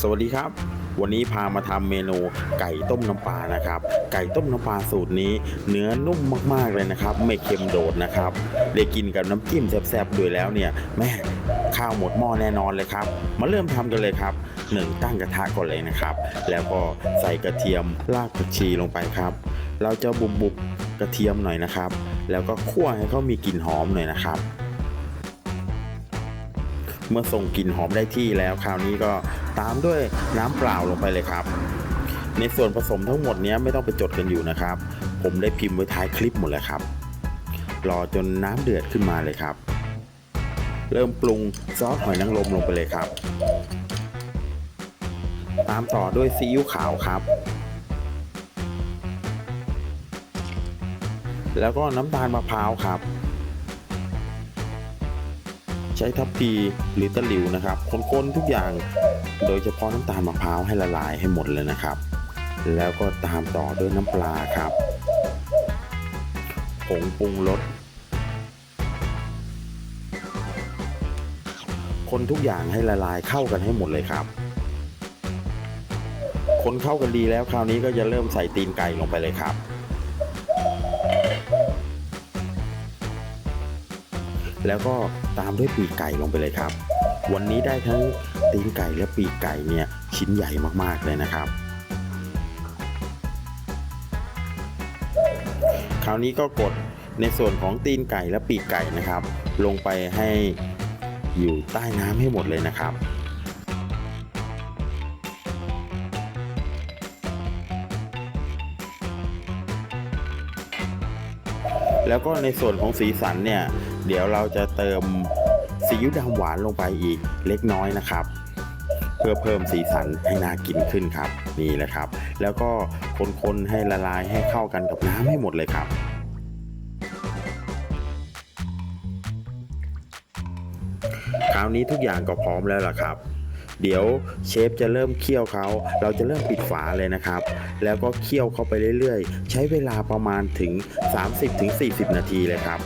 สวัสดีครับ วันนี้พามาทำเมนูไก่ต้มน้ำปลานะครับ ไก่ต้มน้ำปลาสูตรนี้ เนื้อนุ่มมากๆเลยนะครับ ไม่เค็มโดดนะครับได้กินกับน้ำจิ้มแซ่บๆด้วยแล้วเนี่ยแม่ข้าวหมดหม้อแน่นอนเลยครับ มาเริ่มทำกันเลยครับหนึ่งตั้งกระทะก่อนเลยนะครับ แล้วก็ใส่กระเทียมรากผักชีลงไปครับ เราจะบุบๆกระเทียมหน่อยนะครับ แล้วก็คั่วให้เขามีกลิ่นหอมหน่อยนะครับ เมื่อส่งกลิ่นหอมได้ที่แล้วคราวนี้ก็ ตามด้วยน้ำเปล่าลงไปเลยครับ ในส่วนผสมทั้งหมดนี้ไม่ต้องไปจดกันอยู่นะครับ ผมได้พิมพ์ไว้ท้ายคลิปหมดแล้วครับ รอจนน้ำเดือดขึ้นมาเลยครับ เริ่มปรุงซอสหอยนางรมลงไปเลยครับ ตามต่อด้วยซีอิ๊วขาวครับแล้วก็น้ำตาลมะพร้าวครับ ใช้ทัพพีหรือตะหลิวนะครับคนๆทุกอย่างโดยเฉพาะน้ำตาลมะพร้าวให้ละลายให้หมดเลยนะครับ แล้วก็ตามต่อด้วยน้ำปลาครับผงปรุงรสคนทุกอย่างให้ละลายเข้ากันให้หมดเลยครับ คนเข้ากันดีแล้วคราวนี้ก็จะเริ่มใส่ตีนไก่ลงไปเลยครับ แล้วก็ตามด้วยปีกไก่ลงไปเลยครับ วันนี้ได้ทั้งตีนไก่และปีกไก่เนี่ยชิ้นใหญ่มากๆเลยนะครับ คราวนี้ก็กดในส่วนของตีนไก่และปีกไก่นะครับ ลงไปให้อยู่ใต้น้ำให้หมดเลยนะครับแล้วก็ในส่วนของสีสันเนี่ย เดี๋ยวเราจะเติมซีอิ๊วดำหวานลงไปอีกเล็กน้อยนะครับ เพื่อเพิ่มสีสันให้น่ากินขึ้นครับนี่แหละครับ แล้วก็คนๆให้ละลายให้เข้ากันกับน้ำให้หมดเลยครับ คราวนี้ทุกอย่างก็พร้อมแล้วล่ะครับเดี๋ยวเชฟจะเริ่มเคี่ยวเขา เราจะเริ่มปิดฝาเลยนะครับ แล้วก็เคี่ยวเข้าไปเรื่อยๆ ใช้เวลาประมาณถึง 30-40 นาทีเลยครับ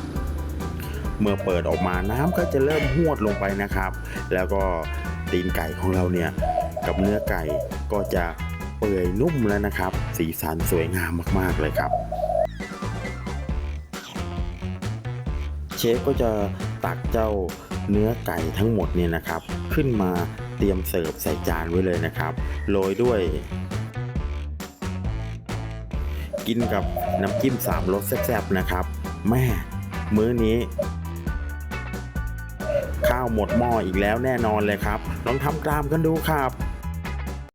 เมื่อเปิดออกมาน้ำก็จะเริ่มหวดลงไปนะครับ แล้วก็ตีนไก่ของเราเนี่ยกับเนื้อไก่ก็จะเปื่อยนุ่มแล้วนะครับ สีสันสวยงามมาก ๆ เลยครับ เชฟก็จะตักเจ้าเนื้อไก่ทั้งหมดเนี่ยนะครับ ขึ้นมาเตรียมเสิร์ฟใส่จานไว้เลยนะครับโรยด้วย กินกับน้ำจิ้มสามรสแซ่บๆนะครับ แม่มื้อนี้ ข้าวหมดหม้ออีกแล้วแน่นอนเลยครับ ลองทำตามกันดูครับ